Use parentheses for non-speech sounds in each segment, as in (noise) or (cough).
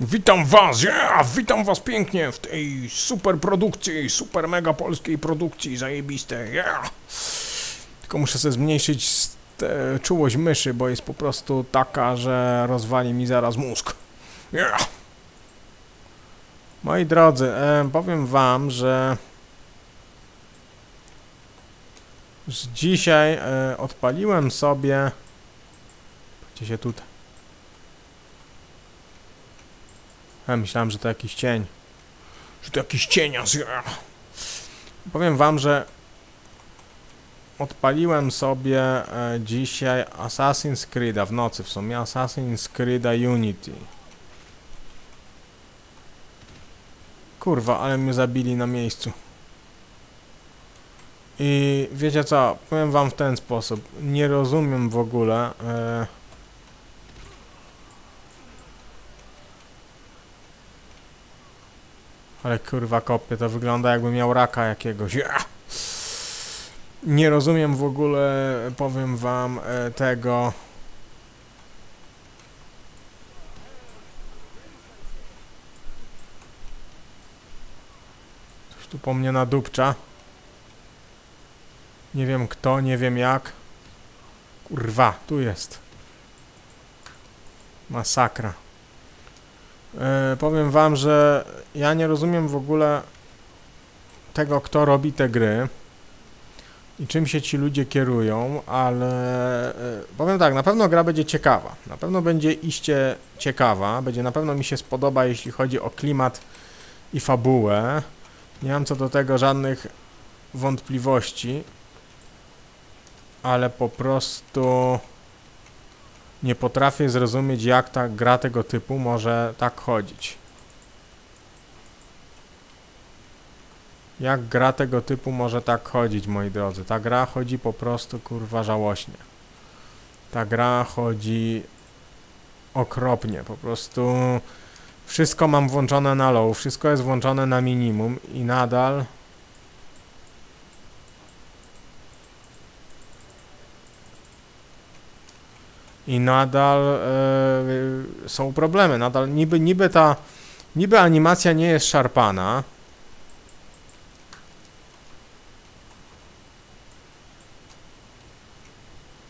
Witam was, ja, witam was pięknie w tej super produkcji, super mega polskiej produkcji, zajebiste, ja. Tylko muszę sobie zmniejszyć tę czułość myszy, bo jest po prostu taka, że rozwali mi zaraz mózg. Ja. Moi drodzy, e, powiem wam, że że dzisiaj e, odpaliłem sobie gdzie się tutaj Ja myślałem, że to jakiś cień. Że to jakiś cienias. Ja. Powiem wam, że odpaliłem sobie e, dzisiaj Assassin's Creed'a w nocy w sumie. Assassin's Creed'a Unity. Kurwa, ale mnie zabili na miejscu. I wiecie co, powiem wam w ten sposób. Nie rozumiem w ogóle. E, Ale kurwa kopie, to wygląda jakby miał raka jakiegoś. Ja! Nie rozumiem w ogóle, powiem wam, e, tego. Ktoś tu po mnie nadupcza. Nie wiem kto, nie wiem jak. Kurwa, tu jest. Masakra. E, powiem wam, że ja nie rozumiem w ogóle tego, kto robi te gry i czym się ci ludzie kierują, ale e, powiem tak, na pewno gra będzie ciekawa. Na pewno będzie iście ciekawa, będzie na pewno mi się spodoba, jeśli chodzi o klimat i fabułę. Nie mam co do tego żadnych wątpliwości, ale po prostu nie potrafię zrozumieć, jak ta gra tego typu może tak chodzić. Jak gra tego typu może tak chodzić, moi drodzy? Ta gra chodzi po prostu kurwa żałośnie. Ta gra chodzi okropnie, po prostu wszystko mam włączone na low, wszystko jest włączone na minimum i nadal i nadal e, są problemy. Nadal niby, niby ta niby animacja nie jest szarpana.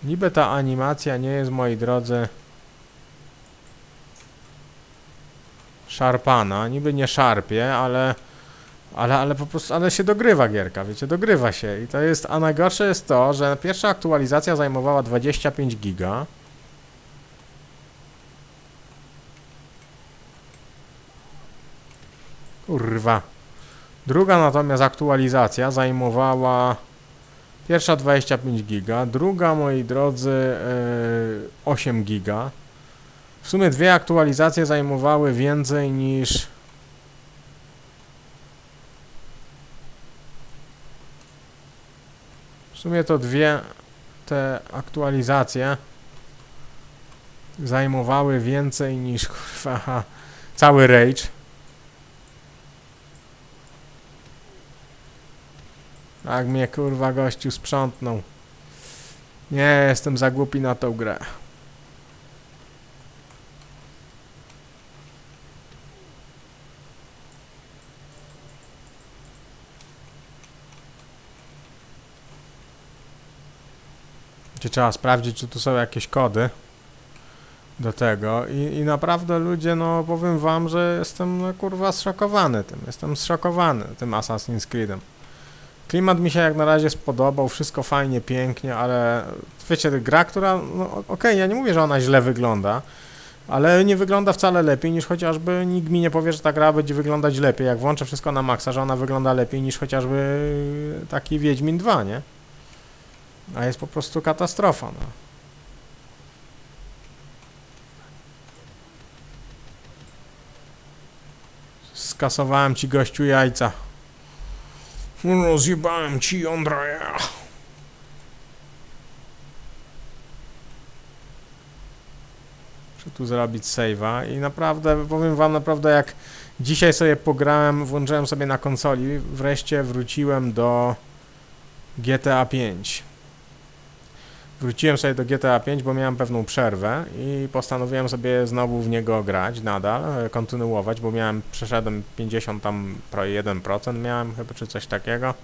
Niby ta animacja nie jest, moi drodzy, szarpana. Niby nie szarpie, ale ale, ale po prostu, ale się dogrywa gierka, wiecie, dogrywa się i to jest, a najgorsze jest to, że pierwsza aktualizacja zajmowała 25 giga. Kurwa. Druga natomiast aktualizacja zajmowała pierwsza 25 giga, druga moi drodzy yy, 8 giga. W sumie dwie aktualizacje zajmowały więcej niż W sumie to dwie te aktualizacje zajmowały więcej niż (laughs) kurwa cały Rage. Tak mnie kurwa gościu sprzątnął. Nie, jestem za głupi na tą grę. Gdzie trzeba sprawdzić, czy tu są jakieś kody do tego i, i naprawdę ludzie, no powiem wam, że jestem no, kurwa zszokowany tym, jestem zszokowany tym Assassin's Creedem. Klimat mi się jak na razie spodobał, wszystko fajnie, pięknie, ale wiecie, gra, która, no okej, ja nie mówię, że ona źle wygląda, ale nie wygląda wcale lepiej niż chociażby, nikt mi nie powie, że ta gra będzie wyglądać lepiej, jak włączę wszystko na maksa, że ona wygląda lepiej niż chociażby taki Wiedźmin 2, nie? A jest po prostu katastrofa, no. Skasowałem ci gościu jajca. Rozjebałem ci jądra, ja. Muszę tu zrobić save'a i naprawdę, powiem wam naprawdę jak dzisiaj sobie pograłem, włączyłem sobie na konsoli, wreszcie wróciłem do GTA 5. wróciłem sobie do GTA 5, bo miałem pewną przerwę i postanowiłem sobie znowu w niego grać nadal, e, kontynuować, bo miałem, przeszedłem 50 tam pro 1% miałem chyba, czy coś takiego.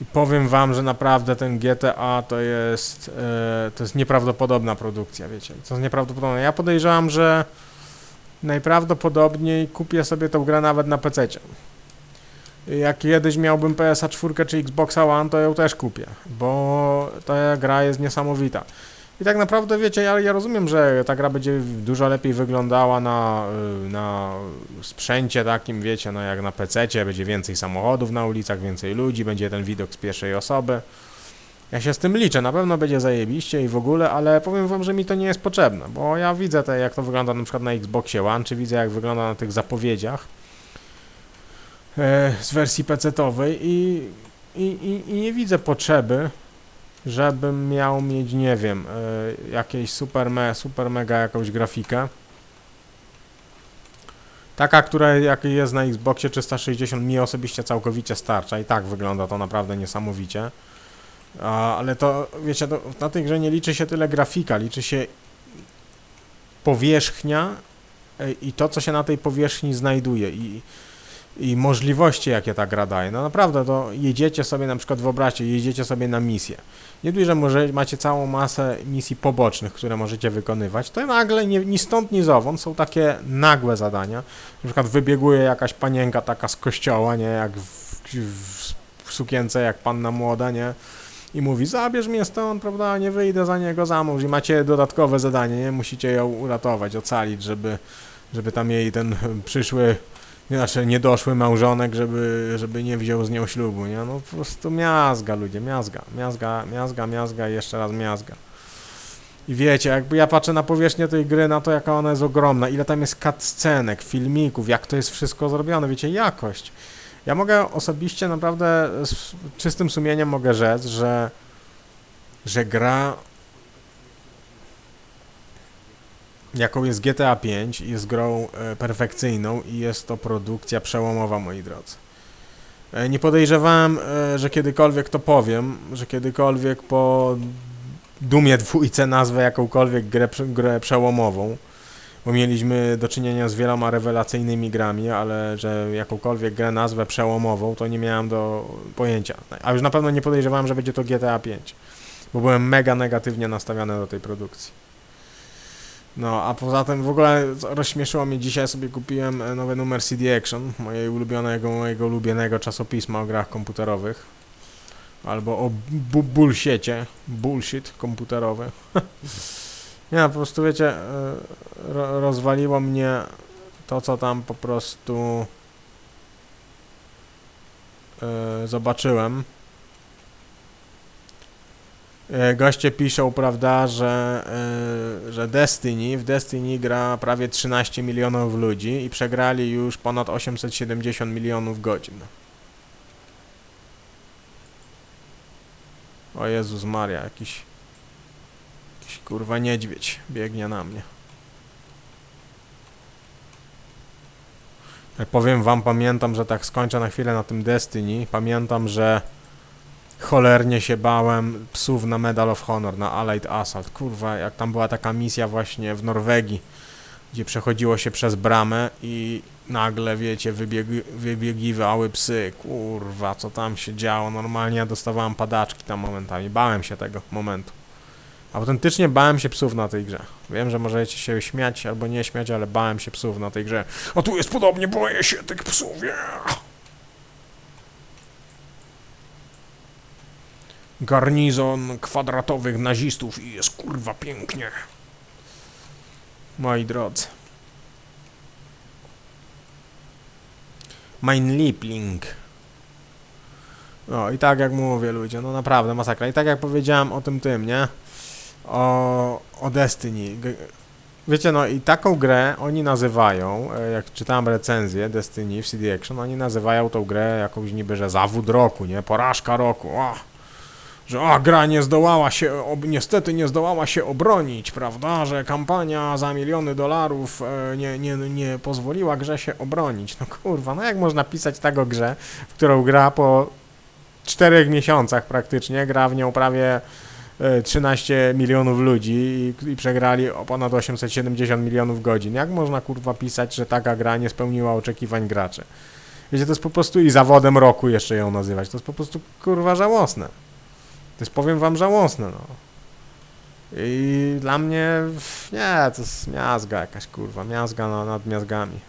I powiem wam, że naprawdę ten GTA to jest, e, to jest nieprawdopodobna produkcja, wiecie, to jest nieprawdopodobne. Ja podejrzewam, że najprawdopodobniej kupię sobie tą grę nawet na PC. Jak kiedyś miałbym PS 4 czy Xboxa One, to ją też kupię, bo ta gra jest niesamowita. I tak naprawdę, wiecie, ja, ja rozumiem, że ta gra będzie dużo lepiej wyglądała na, y, na sprzęcie takim, wiecie, no jak na PC, będzie więcej samochodów na ulicach, więcej ludzi, będzie ten widok z pierwszej osoby. Ja się z tym liczę, na pewno będzie zajebiście i w ogóle, ale powiem wam, że mi to nie jest potrzebne, bo ja widzę te, jak to wygląda na przykład na Xboxie One, czy widzę jak wygląda na tych zapowiedziach z wersji PC-owej i, i, i, nie widzę potrzeby, żebym miał mieć, nie wiem, e, jakieś super, me, super mega jakąś grafikę. Taka, która jak jest na Xboxie 360 mi osobiście całkowicie starcza i tak wygląda to naprawdę niesamowicie. Ale to, wiecie, to, na tej grze nie liczy się tyle grafika, liczy się powierzchnia e, i to, co się na tej powierzchni znajduje i, i możliwości, jakie ta gra daje. No naprawdę, to jedziecie sobie, na przykład wyobraźcie, jedziecie sobie na misję. Nie dość, że może macie całą masę misji pobocznych, które możecie wykonywać, to nagle nie, ni stąd, ni zowąd są takie nagłe zadania. Na przykład wybieguje jakaś panienka taka z kościoła, nie, jak w, w, w sukience, jak panna młoda, nie, i mówi, zabierz mnie stąd, prawda, nie wyjdę za niego za mąż i macie dodatkowe zadanie, nie, musicie ją uratować, ocalić, żeby, żeby tam jej ten przyszły, znaczy niedoszły małżonek, żeby, żeby nie wziął z nią ślubu, nie, no po prostu miazga ludzie, miazga, miazga, miazga, miazga i jeszcze raz miazga. I wiecie, jakby ja patrzę na powierzchnię tej gry, na to jaka ona jest ogromna, ile tam jest cutscenek, filmików, jak to jest wszystko zrobione, wiecie, jakość. Ja mogę osobiście naprawdę z czystym sumieniem mogę rzec, że, że gra jaką jest GTA 5 jest grą e, perfekcyjną i jest to produkcja przełomowa, moi drodzy. E, nie podejrzewałem, e, że kiedykolwiek to powiem, że kiedykolwiek po Dumie dwójce nazwę jakąkolwiek grę, grę przełomową bo mieliśmy do czynienia z wieloma rewelacyjnymi grami, ale że jakąkolwiek grę nazwę przełomową, to nie miałem do pojęcia. A już na pewno nie podejrzewałem, że będzie to GTA 5, bo byłem mega negatywnie nastawiony do tej produkcji. No, a poza tym w ogóle rozśmieszyło mnie dzisiaj, sobie kupiłem e, nowy numer CD Action, mojej ulubionego, mojego ulubionego czasopisma o grach komputerowych. Albo o bu bullshit komputerowy. (laughs) Nie, po prostu wiecie, e, ro, rozwaliło mnie to, co tam po prostu yy, zobaczyłem. Yy, goście piszą, prawda, że, yy, że Destiny, w Destiny gra prawie 13 milionów ludzi i przegrali już ponad 870 milionów godzin. O Jezus Maria, jakiś Jakiś kurwa niedźwiedź biegnie na mnie. Jak powiem wam, pamiętam, że tak skończę na chwilę na tym Destiny. Pamiętam, że cholernie się bałem psów na Medal of Honor, na Allied Assault. Kurwa, jak tam była taka misja właśnie w Norwegii, gdzie przechodziło się przez bramę i nagle, wiecie, wybiegi, wybiegiwały psy. Kurwa, co tam się działo? Normalnie ja dostawałem padaczki tam momentami. Bałem się tego momentu. Autentycznie bałem się psów na tej grze. Wiem, że możecie się śmiać albo nie śmiać, ale bałem się psów na tej grze. A tu jest podobnie, boję się tych psów, yeah! Garnizon kwadratowych nazistów i jest kurwa pięknie. Moi drodzy. Mein Liebling. No i tak jak mówię ludzie, no naprawdę masakra. I tak jak powiedziałem o tym tym, nie? o, o Destiny. Wiecie, no i taką grę oni nazywają, e, jak czytałem recenzję Destiny w CD Action, oni nazywają tą grę jakąś niby, że zawód roku, nie? Porażka roku. Że a, gra nie zdołała się, ob, niestety nie zdołała się obronić, prawda? Że kampania za miliony dolarów e, nie, nie, nie pozwoliła grze się obronić. No kurwa, no jak można pisać tak o grze, w którą gra po czterech miesiącach praktycznie, gra w nią prawie e, 13 milionów ludzi i, i przegrali o ponad 870 milionów godzin. Jak można kurwa pisać, że taka gra nie spełniła oczekiwań graczy? Wiecie, to jest po prostu i zawodem roku jeszcze ją nazywać. To jest po prostu kurwa żałosne. To jest powiem wam żałosne, no. I dla mnie, nie, to jest miazga jakaś kurwa, miazga na, nad miazgami.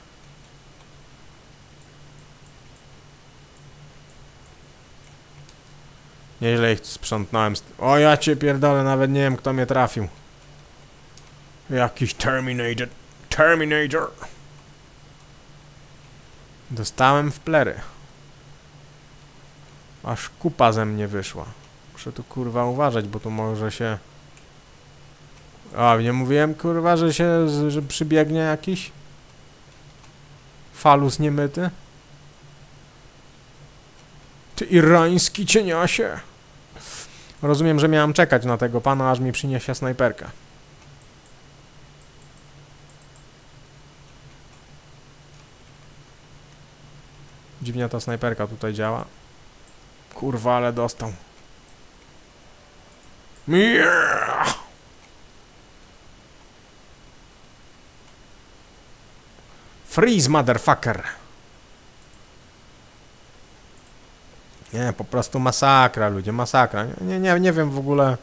Nieźle ich sprzątnąłem. O ja cię pierdolę, nawet nie wiem kto mnie trafił. Jakiś Terminator. Terminator. Dostałem w plery. Aż kupa ze mnie wyszła. Muszę tu kurwa uważać, bo tu może się... A, nie mówiłem kurwa, że się, że przybiegnie jakiś? Falus niemyty? Ty irański cieniasie! Rozumiem, że miałem czekać na tego pana, aż mi przyniesie snajperkę. Dziwnie ta snajperka tutaj działa. Kurwa, ale dostał. Yeah! Freeze, motherfucker! Nie, po prostu masakra, ludzie, masakra. Nie, nie, nie wiem w ogóle.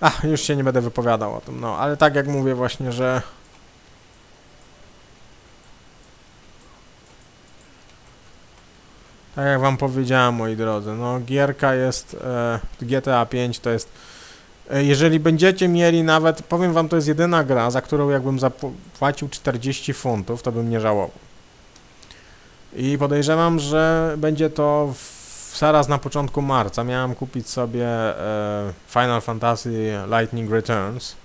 Ach, już się nie będę wypowiadał o tym, no, ale tak jak mówię właśnie, że... Tak jak wam powiedziałem, moi drodzy, no gierka jest, e, GTA 5 to jest, jeżeli będziecie mieli nawet, powiem wam, to jest jedyna gra, za którą jakbym zapłacił 40 funtów, to bym nie żałował. I podejrzewam, że będzie to w, zaraz na początku marca. Miałem kupić sobie e, Final Fantasy Lightning Returns,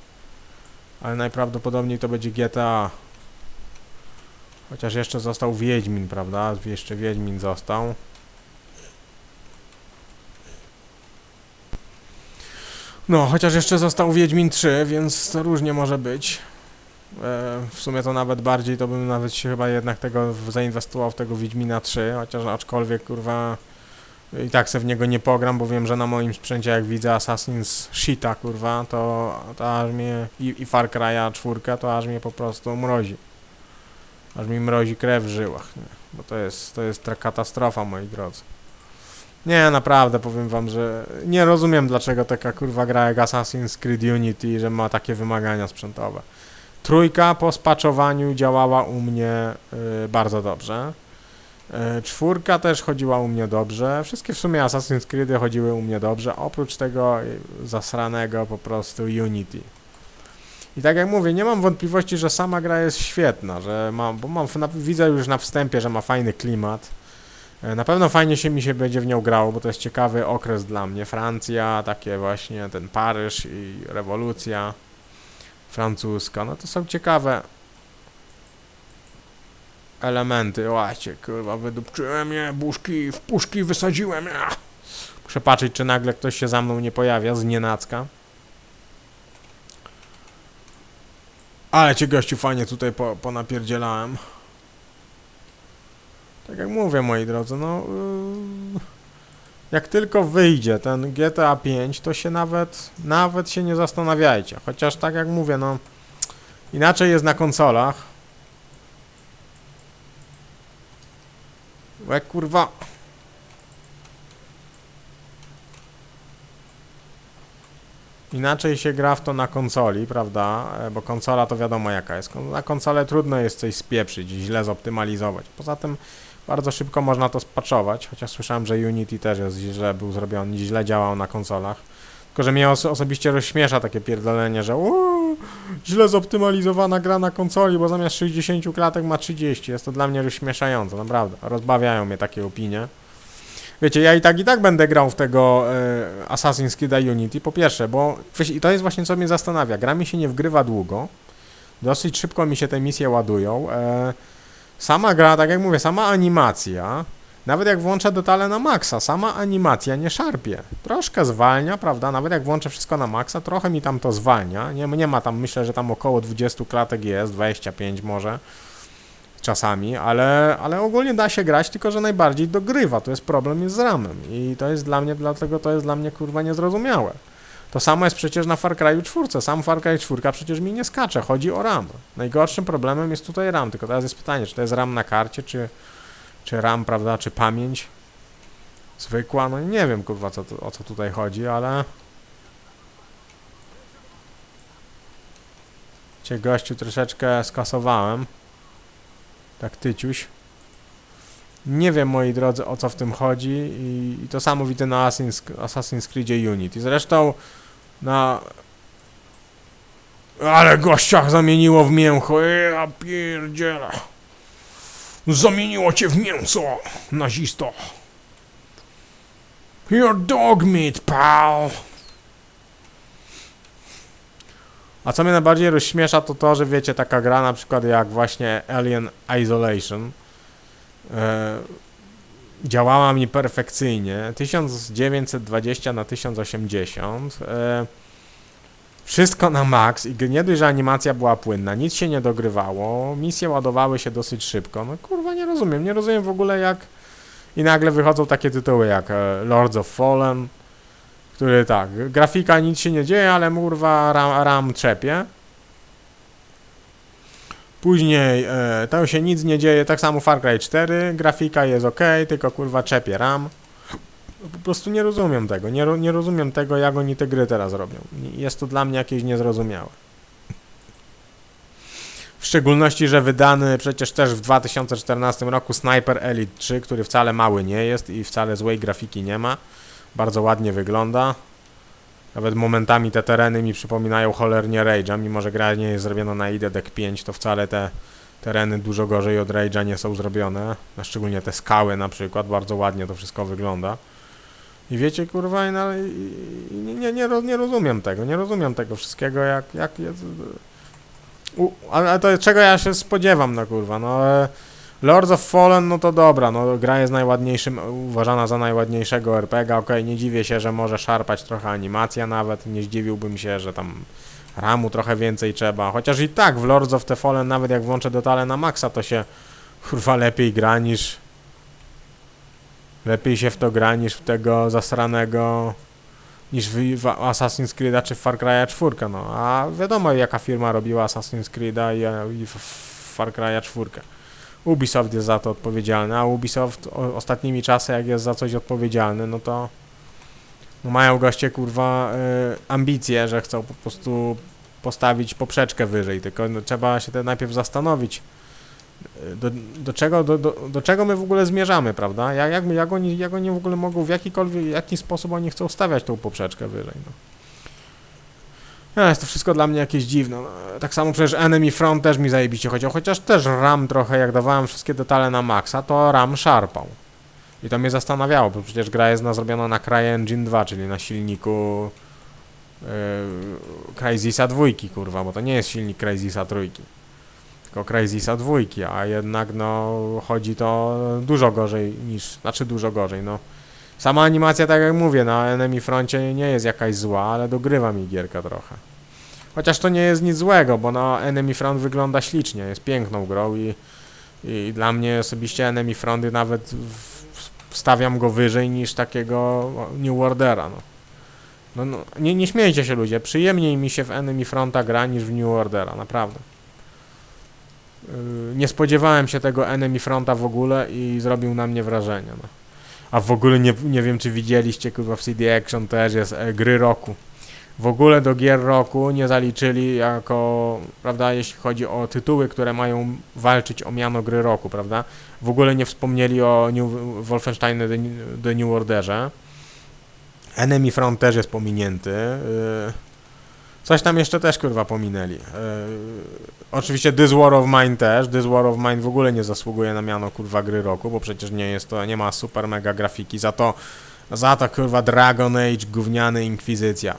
ale najprawdopodobniej to będzie GTA. Chociaż jeszcze został Wiedźmin, prawda? Jeszcze Wiedźmin został. No, chociaż jeszcze został Wiedźmin 3, więc to różnie może być. E, w sumie to nawet bardziej, to bym nawet się chyba jednak tego zainwestował w tego Wiedźmina 3, chociaż aczkolwiek kurwa i tak se w niego nie pogram, bo wiem, że na moim sprzęcie jak widzę Assassin's Shita kurwa, to, to aż mnie i, i Far Cry'a 4, to aż mnie po prostu mrozi. Aż mi mrozi krew w żyłach, nie? bo to jest, to jest katastrofa moi drodzy. Nie, naprawdę powiem wam, że nie rozumiem dlaczego taka kurwa gra jak Assassin's Creed Unity, że ma takie wymagania sprzętowe. Trójka po spaczowaniu działała u mnie y, bardzo dobrze. Y, czwórka też chodziła u mnie dobrze. Wszystkie w sumie Assassin's Creedy chodziły u mnie dobrze, oprócz tego y, zasranego po prostu Unity. I tak jak mówię, nie mam wątpliwości, że sama gra jest świetna, że mam, bo mam, na, widzę już na wstępie, że ma fajny klimat. E, Na pewno fajnie się mi się będzie w nią grało, bo to jest ciekawy okres dla mnie. Francja, takie właśnie ten Paryż i rewolucja francuska. No to są ciekawe elementy. Łacie, kurwa, wydupczyłem je, buszki, w puszki wysadziłem. Ja. Muszę patrzeć, czy nagle ktoś się za mną nie pojawia z nienacka. Ale cię gościu fajnie tutaj po, ponapierdzielałem. Tak jak mówię, moi drodzy, no... Yy, jak tylko wyjdzie ten GTA 5, to się nawet, nawet się nie zastanawiajcie. Chociaż tak jak mówię, no... Inaczej jest na konsolach. Łe kurwa... Inaczej się gra w to na konsoli, prawda? E, Bo konsola to wiadomo jaka jest. Na konsolę trudno jest coś spieprzyć, źle zoptymalizować. Poza tym bardzo szybko można to spaczować, chociaż słyszałem, że Unity też jest źle był zrobiony, źle działał na konsolach. Tylko, że mnie os- osobiście rozśmiesza takie pierdolenie, że uuu, źle zoptymalizowana gra na konsoli, bo zamiast 60 klatek ma 30. Jest to dla mnie rozśmieszające, naprawdę. Rozbawiają mnie takie opinie. Wiecie, ja i tak i tak będę grał w tego e, Assassin's Creed Unity, po pierwsze, bo i to jest właśnie co mnie zastanawia. Gra mi się nie wgrywa długo, dosyć szybko mi się te misje ładują. E, sama gra, tak jak mówię, sama animacja, nawet jak włączę detale na maksa, sama animacja nie szarpie. Troszkę zwalnia, prawda? Nawet jak włączę wszystko na maksa, trochę mi tam to zwalnia. Nie, nie ma tam, myślę, że tam około 20 klatek jest, 25 może czasami, ale, ale ogólnie da się grać, tylko że najbardziej dogrywa. To jest problem jest z ramem i to jest dla mnie, dlatego to jest dla mnie kurwa niezrozumiałe. To samo jest przecież na Far Cry'u 4. Sam Far Cry 4 przecież mi nie skacze, chodzi o RAM. Najgorszym problemem jest tutaj RAM, tylko teraz jest pytanie, czy to jest RAM na karcie, czy, czy RAM, prawda, czy pamięć zwykła, no nie wiem, kurwa, co, o co tutaj chodzi, ale... Cię gościu troszeczkę skasowałem. Tak tyciuś. Nie wiem, moi drodzy, o co w tym chodzi i, i to samo widzę na Assassin's, Assassin's Creedzie Unity. Zresztą na... Ale gościach zamieniło w mięcho, ja pierdzielę. Zamieniło cię w mięso, nazisto. Your dog meat, pal. A co mnie najbardziej rozśmiesza, to to, że wiecie, taka gra na przykład jak właśnie Alien Isolation e, działała mi perfekcyjnie. 1920 na 1080 e, wszystko na max i nie dość, że animacja była płynna, nic się nie dogrywało, misje ładowały się dosyć szybko. No kurwa, nie rozumiem, nie rozumiem w ogóle jak i nagle wychodzą takie tytuły jak e, Lords of Fallen, który tak, grafika nic się nie dzieje, ale kurwa RAM, RAM trzepie. Później e, tam się nic nie dzieje, tak samo Far Cry 4, grafika jest ok, tylko kurwa czepie RAM. Po prostu nie rozumiem tego, nie, nie rozumiem tego, jak oni te gry teraz robią. Jest to dla mnie jakieś niezrozumiałe. W szczególności, że wydany przecież też w 2014 roku Sniper Elite 3, który wcale mały nie jest i wcale złej grafiki nie ma. Bardzo ładnie wygląda. Nawet momentami te tereny mi przypominają cholernie Rage'a, mimo że gra nie jest zrobiona na ID Deck 5, to wcale te tereny dużo gorzej od Rage'a nie są zrobione. A szczególnie te skały na przykład, bardzo ładnie to wszystko wygląda. I wiecie, kurwa, i na, i, nie, nie, nie, ro- nie rozumiem tego, nie rozumiem tego wszystkiego, jak, jak jest... U, ale to czego ja się spodziewam, no kurwa, no... Lords of Fallen, no to dobra, no gra jest najładniejszym, uważana za najładniejszego RPG, okej, nie dziwię się, że może szarpać trochę animacja nawet, nie zdziwiłbym się, że tam ramu trochę więcej trzeba, chociaż i tak w Lords of the Fallen nawet jak włączę detale na maksa, to się kurwa lepiej gra niż lepiej się w to gra niż w tego zasranego niż w, w Assassin's Creed'a czy w Far Cry'a 4, no. A wiadomo jaka firma robiła Assassin's Creed'a i, i Far Cry'a 4. Ubisoft jest za to odpowiedzialny, a Ubisoft ostatnimi czasy, jak jest za coś odpowiedzialny, no to no mają goście, kurwa, y, ambicje, że chcą po prostu postawić poprzeczkę wyżej, tylko no, trzeba się te najpierw zastanowić, y, do, do, czego, do, do, do czego my w ogóle zmierzamy, prawda? Jak, jak, jak, oni, jak oni w ogóle mogą, w jakikolwiek, jaki sposób oni chcą stawiać tą poprzeczkę wyżej, no. No, jest to wszystko dla mnie jakieś dziwne. No, tak samo przecież Enemy Front też mi zajebiście chodził, chociaż też RAM trochę, jak dawałem wszystkie detale na maksa, to RAM szarpał. I to mnie zastanawiało, bo przecież gra jest na, zrobiona na CryEngine 2, czyli na silniku yy, Crysisa 2, kurwa, bo to nie jest silnik Crysisa 3, tylko Crysisa 2, a jednak no chodzi to dużo gorzej niż, znaczy dużo gorzej, no. Sama animacja, tak jak mówię, na Enemy Froncie nie jest jakaś zła, ale dogrywa mi gierka trochę. Chociaż to nie jest nic złego, bo na Enemy Front wygląda ślicznie, jest piękną grą i, i dla mnie osobiście Enemy Fronty nawet stawiam go wyżej niż takiego New Ordera, no. No, no nie, nie śmiejcie się ludzie, przyjemniej mi się w Enemy Fronta gra niż w New Ordera, naprawdę. Yy, nie spodziewałem się tego Enemy Fronta w ogóle i zrobił na mnie wrażenie, no. A w ogóle nie, nie wiem, czy widzieliście, kurwa, w CD Action też jest e, gry roku. W ogóle do gier roku nie zaliczyli jako, prawda, jeśli chodzi o tytuły, które mają walczyć o miano gry roku, prawda? W ogóle nie wspomnieli o New, Wolfensteinie The, The New Orderze. Enemy Front też jest pominięty. Yy, coś tam jeszcze też, kurwa, pominęli. Yy, Oczywiście This War of Mine też. This War of Mine w ogóle nie zasługuje na miano kurwa gry roku, bo przecież nie jest to, nie ma super mega grafiki. Za to, za to kurwa Dragon Age, gówniany Inkwizycja.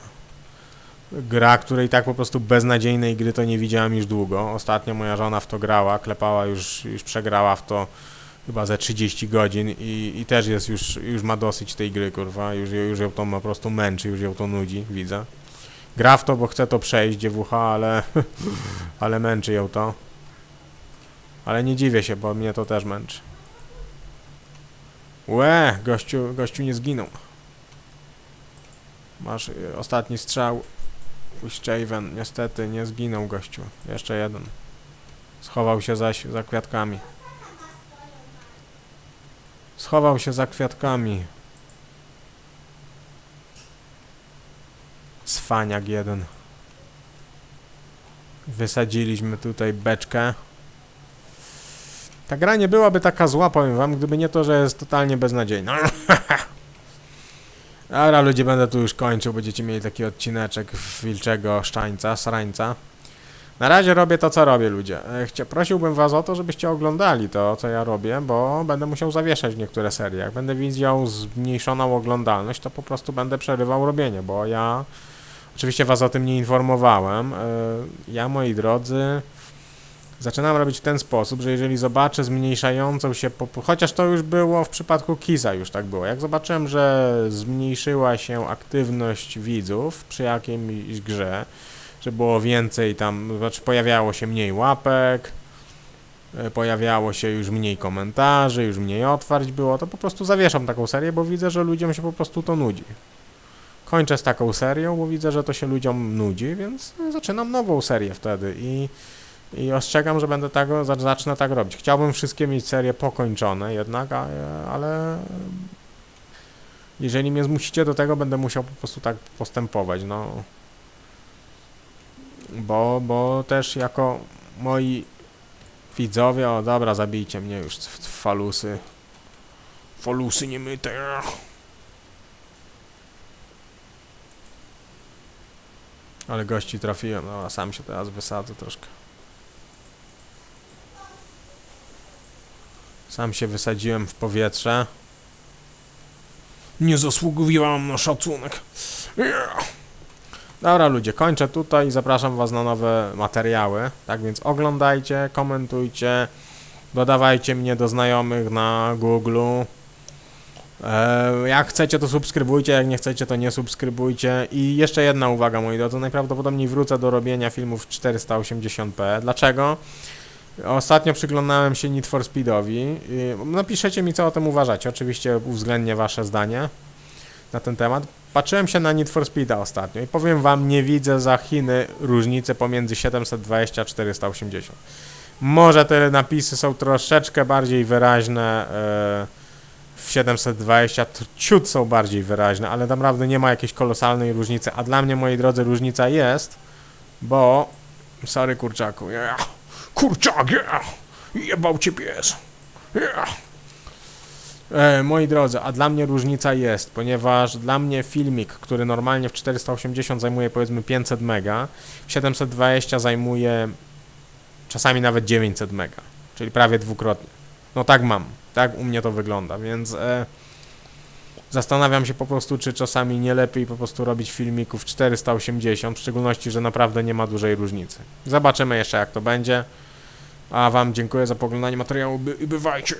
Gra, której tak po prostu beznadziejnej gry to nie widziałem już długo. Ostatnio moja żona w to grała, klepała już, już przegrała w to chyba ze 30 godzin i, i też jest już, już ma dosyć tej gry kurwa, już, już ją to po prostu męczy, już ją to nudzi, widzę. Gra w to, bo chce to przejść, dziewucha, ale, (laughs) ale męczy ją to. Ale nie dziwię się, bo mnie to też męczy. Łe, gościu, gościu nie zginął. Masz y, ostatni strzał. Shaven niestety nie zginął gościu. Jeszcze jeden. Schował się zaś za kwiatkami. Schował się za kwiatkami. Cwaniak jeden. Wysadziliśmy tutaj beczkę. Ta gra nie byłaby taka zła, powiem wam, gdyby nie to, że jest totalnie beznadziejna. (laughs) Dobra, ludzie, będę tu już kończył. Będziecie mieli taki odcineczek wilczego szczańca, srańca. Na razie robię to, co robię, ludzie. E, Chcia, prosiłbym was o to, żebyście oglądali to, co ja robię, bo będę musiał zawieszać niektóre serie. Jak będę widział zmniejszoną oglądalność, to po prostu będę przerywał robienie, bo ja oczywiście was o tym nie informowałem. E, Ja, moi drodzy, zaczynam robić w ten sposób, że jeżeli zobaczę zmniejszającą się, chociaż to już było w przypadku Kisa, już tak było. Jak zobaczyłem, że zmniejszyła się aktywność widzów przy jakiejś grze, że było więcej tam, znaczy pojawiało się mniej łapek, e, pojawiało się już mniej komentarzy, już mniej otwarć było, to po prostu zawieszam taką serię, bo widzę, że ludziom się po prostu to nudzi. Kończę z taką serią, bo widzę, że to się ludziom nudzi, więc zaczynam nową serię wtedy i, i ostrzegam, że będę za- zacznę tak robić. Chciałbym wszystkie mieć serie pokończone jednak, a, ale jeżeli mnie zmusicie do tego, będę musiał po prostu tak postępować, no bo, bo też jako moi widzowie, o dobra, zabijcie mnie już, c- falusy. Falusy niemyte. Ale gości trafiłem, no a sam się teraz wysadzę troszkę. Sam się wysadziłem w powietrze. Nie zasługiwałam na szacunek. Dobra ludzie, kończę tutaj zapraszam was na nowe materiały. Tak więc oglądajcie, komentujcie, dodawajcie mnie do znajomych na Google. E, jak chcecie to subskrybujcie, jak nie chcecie to nie subskrybujcie. I jeszcze jedna uwaga moi drodzy, najprawdopodobniej wrócę do robienia filmów w 480p. Dlaczego? Ostatnio przyglądałem się Need for Speedowi. Napiszecie mi co o tym uważacie, oczywiście uwzględnię wasze zdanie na ten temat. Patrzyłem się na Need for Speeda ostatnio i powiem wam, nie widzę za Chiny różnicy pomiędzy 720 a 480. Może te napisy są troszeczkę bardziej wyraźne e, w 720, t- ciut są bardziej wyraźne, ale naprawdę nie ma jakiejś kolosalnej różnicy, a dla mnie, moi drodzy, różnica jest, bo... Sorry, kurczaku, yeah. Kurczak, yeah. Jebał cię pies. Yeah. E, moi drodzy, a dla mnie różnica jest, ponieważ dla mnie filmik, który normalnie w 480 zajmuje powiedzmy 500 mega, w 720 zajmuje czasami nawet 900 mega, czyli prawie dwukrotnie. No tak mam, tak u mnie to wygląda, więc e, zastanawiam się po prostu, czy czasami nie lepiej po prostu robić filmików 480, w szczególności, że naprawdę nie ma dużej różnicy. Zobaczymy jeszcze jak to będzie. A wam dziękuję za poglądanie materiału i bywajcie.